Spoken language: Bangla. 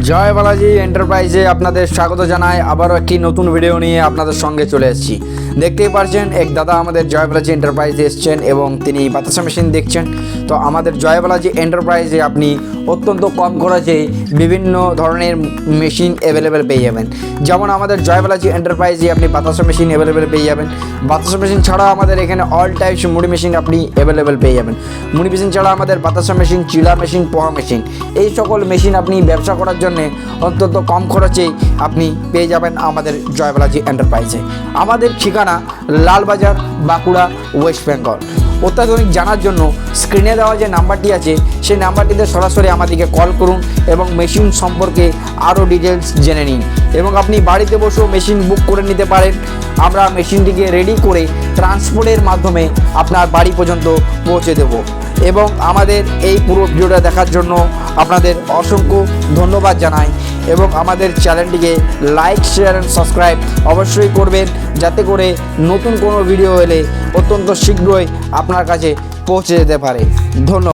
জয় বালাজি এন্টারপ্রাইজে আপনাদের স্বাগত জানাই। আবারও একটি নতুন ভিডিও নিয়ে আপনাদের সঙ্গে চলে এসেছি। দেখতেই পারছেন, এক দাদা আমাদের জয় বালাজি এন্টারপ্রাইজে এসছেন এবং তিনি বাতাসা মেশিন দেখছেন। তো আমাদের জয় বালাজি এন্টারপ্রাইজে আপনি অত্যন্ত কম খরচে বিভিন্ন ধরনের মেশিন অ্যাভেলেবেল পেয়ে যাবেন। যেমন আমাদের জয় বালাজি এন্টারপ্রাইজে আপনি বাতাসা মেশিন অ্যাভেলেবেল পেয়ে যাবেন। বাতাসা মেশিন ছাড়াও আমাদের এখানে অল টাইপস মুড়ি মেশিন আপনি অ্যাভেলেবেল পেয়ে যাবেন। মুড়ি মেশিন ছাড়া আমাদের বাতাসা মেশিন, চিলা মেশিন, পোহা মেশিন। এই সকল মেশিন আপনি ব্যবসা করার জন্য অত্যন্ত কম খরচেই আপনি পেয়ে যাবেন আমাদের জয়বালাজি এন্টারপ্রাইজে আমাদের ঠিকানা লালবাজার, বাঁকুড়া, ওয়েস্ট বেঙ্গল। অত্যাধুনিক জানার জন্য স্ক্রিনে দেওয়া যে নাম্বারটি আছে, সেই নাম্বারটিতে সরাসরি আমাদেরকে কল করুন এবং মেশিন সম্পর্কে আরও ডিটেলস জেনে নিন। এবং আপনি বাড়িতে বসেও মেশিন বুক করে নিতে পারেন। আমরা মেশিনটিকে রেডি করে ট্রান্সপোর্টের মাধ্যমে আপনার বাড়ি পর্যন্ত পৌঁছে দেব। এবং আমাদের এই পুরো ভিডিওটা দেখার জন্য আপনাদের অসংখ্য ধন্যবাদ জানাই। এবং আমাদের চ্যানেলটিকে লাইক শেয়ার অ্যান্ড সাবস্ক্রাইব অবশ্যই করবেন, যাতে করে নতুন কোনো ভিডিও এলে অত্যন্ত শীঘ্রই আপনার কাছে পৌঁছে যেতে পারে। ধন্যবাদ।